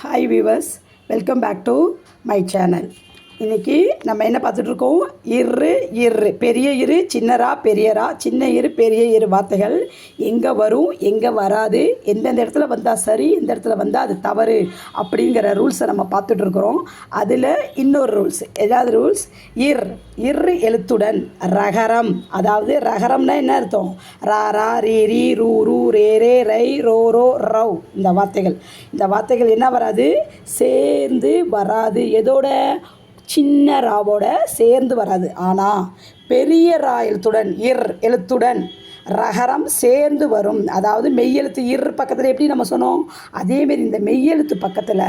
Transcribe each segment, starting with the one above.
Hi viewers, welcome back to my channel. இன்றைக்கி நம்ம என்ன பார்த்துட்ருக்கோம்? இரு இரு. பெரிய இரு சின்னரா பெரியரா. சின்ன இரு பெரிய இரு வார்த்தைகள். எங்கே வரும் எங்கே வராது. எந்தெந்த இடத்துல வந்தால் சரி எந்த இடத்துல வந்தால் அது தவறு அப்படிங்கிற ரூல்ஸை நம்ம பார்த்துட்ருக்குறோம். அதில் இன்னொரு ரூல்ஸ். ஏதாவது ரூல்ஸ்? இர் இரு எழுத்துடன். ரகரம். அதாவது ரகரம்னா என்ன அர்த்தம்? ரா ரா ரீ ரீ ரூ ரூ ரே ரே ரை ரோ ரோ ரவ். இந்த வார்த்தைகள். இந்த வார்த்தைகள் என்ன வராது? சேர்ந்து வராது. எதோட? சின்ன ராவோட சேர்ந்து வராது. ஆனால் பெரிய ரா எழுத்துடன் இர் எழுத்துடன் ரகரம் சேர்ந்து வரும். அதாவது மெய்யெழுத்து இர் பக்கத்தில் எப்படி நம்ம சொன்னோம்? அதேமாரி இந்த மெய்யெழுத்து பக்கத்தில்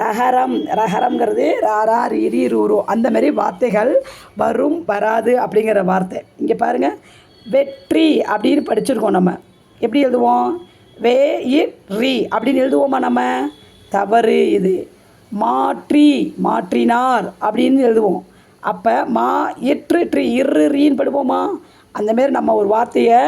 ரகரம் ரகரம்ங்கிறது ராரா ரீரி ரூரோ அந்த மாதிரி வார்த்தைகள் வரும் வராது அப்படிங்கிற வார்த்தை. இங்கே பாருங்கள் வெற்றி அப்படின்னு படிச்சிருக்கோம் நம்ம. எப்படி எழுதுவோம்? வே இ ரி அப்படின்னு எழுதுவோமா நம்ம? தவறு இது. மாற்றி மாற்றினார் அப்படின்னு எழுதுவோம். அப்போ மா எற்று ட்ரி இரு ரீன்னு படுவோமா அந்தமாரி நம்ம ஒரு வார்த்தையை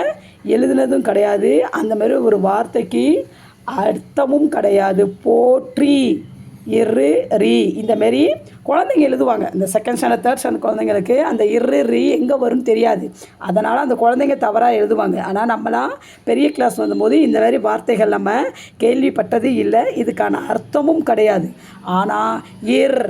எழுதுனதும் கிடையாது. அந்தமாரி ஒரு வார்த்தைக்கு அர்த்தமும் கிடையாது. போற்றி. இரு ரீ. இந்தமாரி குழந்தைங்க எழுதுவாங்க. இந்த செகண்ட் ஸ்டாண்டர்ட் தேர்ட் ஸ்டாண்டர்ட் குழந்தைங்களுக்கு அந்த இரு ரீ எங்கே வரும்னு தெரியாது. அதனால் அந்த குழந்தைங்க தவறாக எழுதுவாங்க. ஆனால் நம்மளாம் பெரிய கிளாஸ் வந்தபோது இந்த மாதிரி வார்த்தைகள் நம்ம கேள்விப்பட்டது இல்லை. இதுக்கான அர்த்தமும் கிடையாது. ஆனால் இர்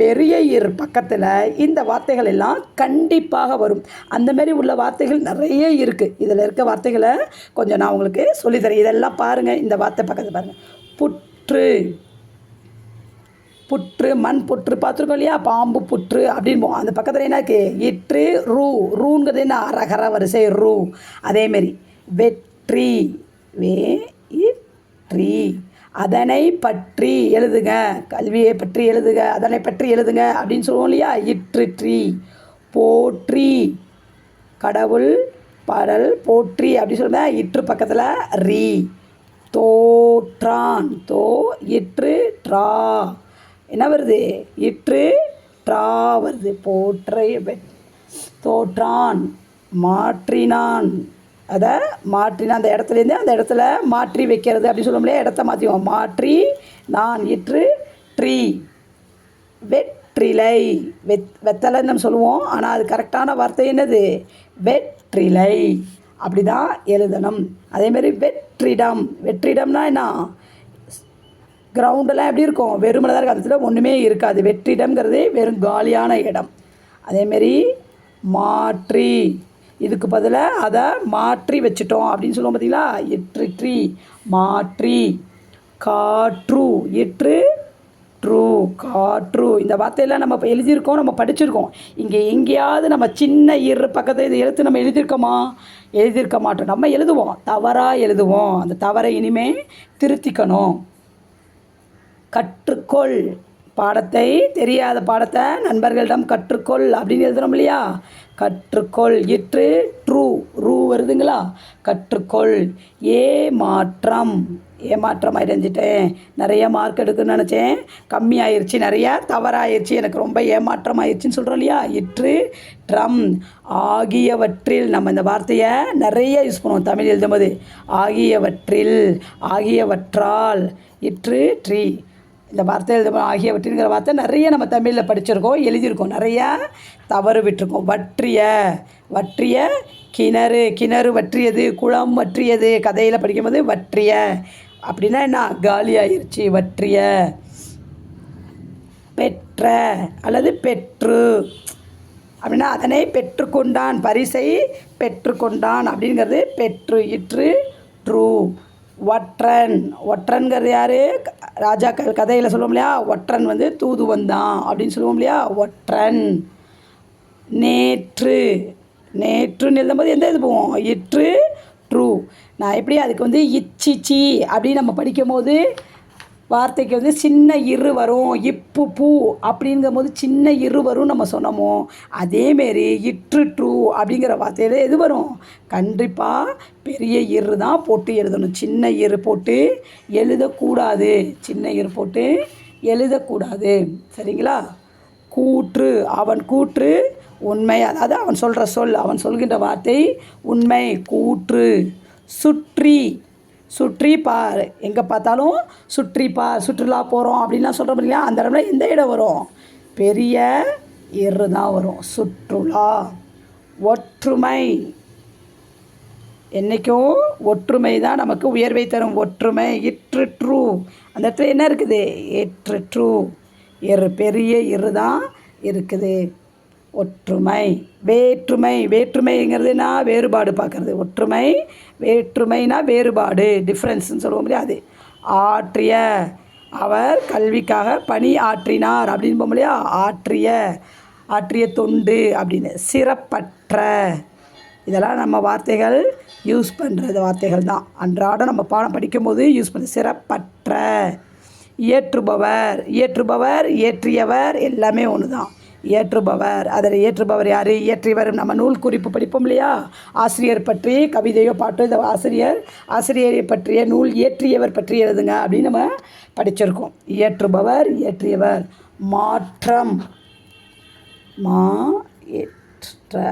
பெரிய இர் பக்கத்தில் இந்த வார்த்தைகள் எல்லாம் கண்டிப்பாக வரும். அந்த மாதிரி உள்ள வார்த்தைகள் நிறைய இருக்குது இதில் இருக்க வார்த்தைகளை கொஞ்சம் நான் உங்களுக்கு சொல்லித்தரேன். இதெல்லாம் பாருங்கள் இந்த வார்த்தை பக்கத்தில் பாருங்கள் புற்று. புற்று மண் புற்று பார்த்துருக்கோம் இல்லையா? பாம்பு புற்று அப்படின்போம். அந்த பக்கத்தில் என்ன இருக்குது இற்று ரூ. ரூங்கிறது என்ன? அரகர வரிசை ரூ. அதேமாரி வெற்றி வே இற்றி. அதனை பற்றி எழுதுங்க கல்வியை பற்றி எழுதுக. அதனை பற்றி எழுதுங்க அப்படின்னு சொல்லுவோம் இல்லையா? இற்றுற்றி. போற்றி. கடவுள் பாடல் போற்றி அப்படின்னு சொல்லுங்க. இற்று பக்கத்தில் ரீ. தோற்றான். தோ இற்று ட்ரா. என்ன வருது? இற்று ட்ரா வருது. போற்றை வெ- தோற்றான். மாற்றினான். அதை மாற்றினான் அந்த இடத்துலேருந்து அந்த இடத்துல மாற்றி வைக்கிறது அப்படின்னு சொல்ல முடியாது இடத்த மாற்றிவோம் மாற்றி நான் இற்று ட்ரீ. வெற்றிலை. வெத் வெத்தலைன்னு நம்ம சொல்லுவோம். ஆனால் அது கரெக்டான வார்த்தை என்னது? வெற்றிலை. அப்படி தான் எழுதணும் அதேமாரி வெற்றிடம். வெற்றிடம்னா என்ன? கிரவுண்டெல்லாம் எப்படி இருக்கும்? வெறுமனை தான் இருக்கும் அந்த ஒன்றுமே இருக்காது. வெற்றிடம்ங்கிறதே வெறும் காலியான இடம். அதேமாரி மாற்றி. இதுக்கு பதிலாக அதை மாற்றி வச்சுட்டோம் அப்படின்னு சொல்லுவோம் பார்த்தீங்களா எற்றிற்றி மாற்றி. காற்று. எற்று ட்ரூ காற்று. இந்த வார்த்தையெல்லாம் நம்ம இப்போ எழுதியிருக்கோம் நம்ம படிச்சிருக்கோம். இங்கே எங்கேயாவது நம்ம சின்ன இரு பக்கத்தில் இது எழுத்து நம்ம எழுதியிருக்கோமா? எழுதியிருக்க மாட்டோம். நம்ம எழுதுவோம். தவறாக எழுதுவோம். அந்த தவறை இனிமே திருத்திக்கணும். கற்றுக்கொள். பாடத்தை தெரியாத பாடத்தை நண்பர்களிடம் கற்றுக்கொள் அப்படின்னு எழுதுறோம் இல்லையா? கற்றுக்கொள். இற்று ட்ரூ ரூ வருதுங்களா? கற்றுக்கொள். ஏமாற்றம் ஏமாற்றம் அடைஞ்சிட்டேன். நிறைய மார்க் எடுக்குன்னு நினச்சேன். கம்மியாயிருச்சு. நிறைய தவறாயிருச்சு. எனக்கு ரொம்ப ஏமாற்றம் ஆயிடுச்சுன்னு சொல்கிறோம் இல்லையா? இற்று ட்ரம் ஆகியவற்றில் நம்ம இந்த வார்த்தையை நிறைய யூஸ் பண்ணுவோம் தமிழ் எழுதும்போது. ஆகியவற்றில் ஆகியவற்றால். இற்று ட்ரீ. இந்த வார்த்தை எழுத ஆகியவற்றின்கிற வார்த்தை நிறைய நம்ம தமிழில் படிச்சிருக்கோம் எழுதியிருக்கோம். நிறையா தவறு விட்டுருக்கோம். வற்றிய வற்றிய கிணறு கிணறு வற்றியது குளம் வற்றியது கதையில் படிக்கும்போது வற்றிய. அப்படின்னா என்ன? காலி ஆயிடுச்சு வற்றிய. பெற்ற அல்லது பெற்று. அப்படின்னா அதனை பெற்றுக்கொண்டான். பரிசை பெற்றுக்கொண்டான். அப்படிங்கிறது பெற்று இற்று ட்ரூ ஒற்றன். ஒற்றன்கிறது யார்? ராஜாக்கள் கதையில் சொல்லுவோம் இல்லையா? ஒற்றன் வந்து தூது வந்தான் அப்படின்னு சொல்லுவோம் இல்லையா? ஒற்றன். நேற்று. நேற்றுன்னு எழுதும்போது எந்த இது போவோம்? இற்று ட்ரூ. நான் எப்படி அதுக்கு வந்து இச்சிச்சி அப்படின்னு நம்ம படிக்கும் போது வார்த்தைக்கு வந்து சின்ன இரு வரும் இப்பு பூ அப்படிங்கும் போது சின்ன இரு வரும் நம்ம சொன்னோமோ அதேமாரி இற்று ட்ரூ அப்படிங்கிற வார்த்தையில் எது வரும்? கண்டிப்பாக பெரிய இரு தான் போட்டு எழுதணும். சின்ன இரு போட்டு எழுதக்கூடாது. சின்ன இரு போட்டு எழுதக்கூடாது. சரிங்களா? கூற்று அவன் கூற்று உண்மை. அதாவது அவன் சொல்கிற சொல் அவன் சொல்கின்ற வார்த்தை உண்மை. கூற்று சுற்றி. சுற்றி பார் எங்கே பார்த்தாலும் சுற்றி பார் சுற்றுலா போகிறோம் அப்படின்லாம் சொல்கிறோம் இல்லையா அந்த இடத்துல எந்த இடம் வரும். பெரிய எரு தான் வரும். சுற்றுலா. ஒற்றுமை. என்றைக்கும் ஒற்றுமை தான் நமக்கு உயர்வை தரும். ஒற்றுமை இற்று ட்ரூ அந்த இடத்துல என்ன இருக்குது? ஏற்று ட்ரூ எரு பெரிய எரு தான் இருக்குது. ஒற்றுமை வேற்றுமை வேற்றுமைங்கிறதுனா வேறுபாடு பார்க்குறது. ஒற்றுமை வேற்றுமைனா வேறுபாடு டிஃப்ரென்ஸ்னு சொல்லுவோம் இல்லையா அது. ஆற்றிய அவர் கல்விக்காக பணி ஆற்றினார் அப்படின்னு போக இல்லையா? ஆற்றிய ஆற்றிய தொண்டு அப்படின்னு. சிறப்பற்ற. இதெல்லாம் நம்ம வார்த்தைகள் யூஸ் பண்ணுறது வார்த்தைகள் தான். அன்றாடம் நம்ம பாடம் படிக்கும்போது யூஸ் பண்ண சிறப்பற்ற. இயற்றுபவர் இயற்றுபவர் இயற்றியவர் எல்லாமே ஒன்று தான் ஏற்றுபவர் அதில் ஏற்றுபவர் யார்? இயற்றியவர் நம்ம நூல் குறிப்பு படிப்போம் இல்லையா? ஆசிரியர் பற்றி கவிதையோ பாட்டோ இந்த ஆசிரியர். ஆசிரியரை பற்றிய நூல் இயற்றியவர் பற்றி எழுதுங்க அப்படின்னு நம்ம படிச்சிருக்கோம். இயற்றுபவர் இயற்றியவர். மாற்றம். மா எற்ற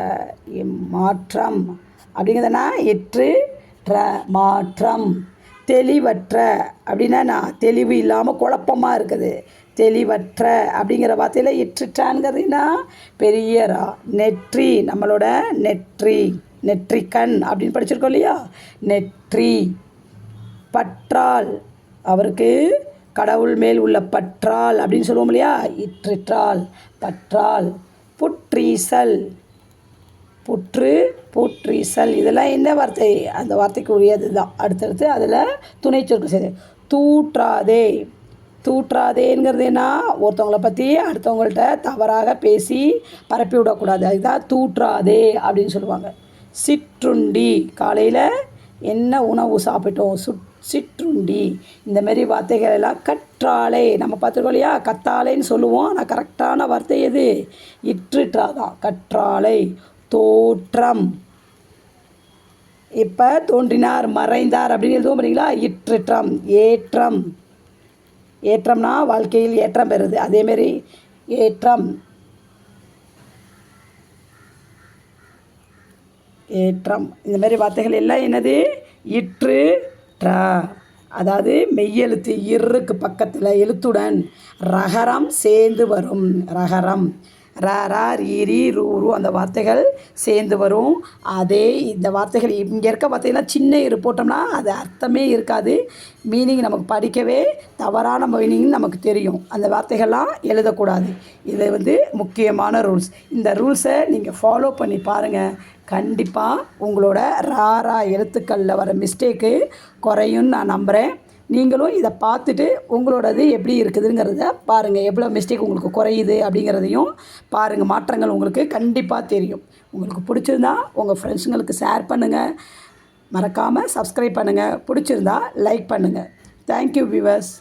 எம் மாற்றம். அப்படிங்கிறதுனா எற்று ட்ர மாற்றம். தெளிவற்ற. அப்படின்னா நான் தெளிவு இல்லாமல் குழப்பமாக இருக்குது. தெளிவற்ற அப்படிங்கிற வார்த்தையில் இற்றுட்டான்ங்கிறதுனா பெரிய ரா நெற்றி. நம்மளோட நெற்றி. நெற்றிக்கண் அப்படின்னு படிச்சிருக்கோம் இல்லையா? நெற்றி. பற்றால். அவருக்கு கடவுள் மேல் உள்ள பற்றால் அப்படின்னு சொல்லுவோம் இல்லையா? இற்றிற்றால். பற்றால். புற்றீசல். புற்று புற்றீசல். இதெல்லாம் என்ன வார்த்தை? அந்த வார்த்தைக்கு உரியது தான் அடுத்தடுத்து அதில் துணை சொற்கு செய்து தூற்றாதே. தூற்றாதேங்கிறது என்ன? பற்றி அடுத்தவங்கள்ட்ட தவறாக பேசி பரப்பி விடக்கூடாது. அதுதான் தூற்றாதே அப்படின்னு சொல்லுவாங்க. சிற்றுண்டி. காலையில் என்ன உணவு சாப்பிட்டோம்? சுட் சிற்றுண்டி. இந்தமாரி வார்த்தைகள் எல்லாம் கற்றாழை. நம்ம பார்த்துருக்கோம் இல்லையா? கத்தாழைன்னு சொல்லுவோம். ஆனால் கரெக்டான வார்த்தை எது? இற்றுற்றா தான் கற்றாழை. தோற்றம். இப்போ தோன்றினார்? மறைந்தார் அப்படின்னு எழுதுவோம் பார்த்தீங்களா இற்றுற்றம். ஏற்றம். ஏற்றம்னா வாழ்க்கையில் ஏற்றம் பெறுது. அதேமாரி ஏற்றம். ஏற்றம். இந்த மாதிரி வார்த்தைகள் எல்லாம் என்னது? இற்று ட்ரா அதாவது மெய்யெழுத்து இருக்கு பக்கத்தில் எழுத்துடன் ரகரம் சேர்ந்து வரும். ரகரம். ர ரா ரீ ரீ ரூ ரூ அந்த வார்த்தைகள் சேர்ந்து வரும். அதே இந்த வார்த்தைகள் இங்கே இருக்க வார்த்தைகள்லாம் சின்ன இரு போட்டோம்னா அது அர்த்தமே இருக்காது. மீனிங் நமக்கு படிக்கவே தவறான மீனிங் நமக்கு தெரியும். அந்த வார்த்தைகள்லாம் எழுதக்கூடாது. இது வந்து முக்கியமான ரூல்ஸ். இந்த ரூல்ஸை நீங்கள் ஃபாலோ பண்ணி பாருங்கள் கண்டிப்பாக உங்களோட ராரா எழுத்துக்களில் வர மிஸ்டேக்கு குறையும்னு நான் நம்புகிறேன் நீங்களும் இதை பார்த்துட்டு உங்களோடது எப்படி இருக்குதுங்கிறத பாருங்கள் எவ்வளோ மிஸ்டேக் உங்களுக்கு குறையுது அப்படிங்கிறதையும் பாருங்கள் மாற்றங்கள் உங்களுக்கு கண்டிப்பாக தெரியும். உங்களுக்கு பிடிச்சிருந்தா உங்கள் ஃப்ரெண்ட்ஸுங்களுக்கு ஷேர் பண்ணுங்கள் மறக்காமல் சப்ஸ்கிரைப் பண்ணுங்கள் பிடிச்சிருந்தா லைக் பண்ணுங்கள் தேங்க்யூ வியூவர்ஸ்